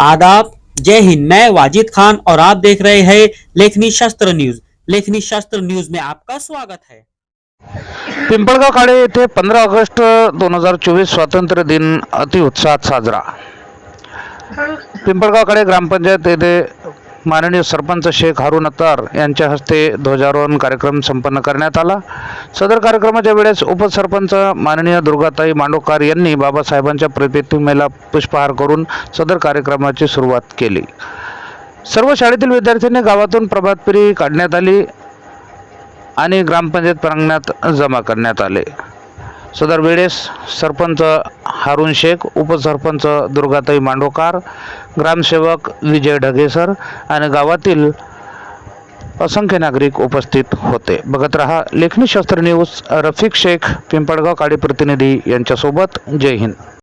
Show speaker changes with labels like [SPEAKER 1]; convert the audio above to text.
[SPEAKER 1] आदाब। जय हिंद। मैं वाजिद खान और आप देख रहे हैं लेखनी शास्त्र न्यूज। लेखनी शास्त्र न्यूज में आपका स्वागत है।
[SPEAKER 2] पिंपळगाव काळे येथे पंधरा ऑगस्ट दोन हजार चोवीस स्वातंत्र्य दिन अतिउत्साहात साजरा। पिंपळगाव काळे ग्रामपंचायत येथे माननीय सरपंच शेख हारून अत्तार यांच्या हस्ते ध्वजारोहण कार्यक्रम संपन्न करण्यात आला. सदर कार्यक्रमाच्या वेळेस उपसरपंच माननीय दुर्गाताई मांडोकार यांनी बाबासाहेबांच्या प्रतिमेला पुष्पहार करून सदर कार्यक्रमाची सुरुवात केली. सर्व शाळेतील विद्यार्थ्यांनी गावातून प्रभात फेरी काढण्यात आली आणि ग्रामपंचायत प्रांगणात जमा करण्यात आले. सदर वेळेस सरपंच हारून शेख उपसरपंच दुर्गाताई मांडोकार ग्रामसेवक विजय ढगेसर आणि गावातील असंख्य नागरिक उपस्थित होते. बघत रहा लेखनी शास्त्र न्यूज रफिक शेख पिंपळगाव काळी प्रतिनिधी यांच्यासोबत. जय हिंद.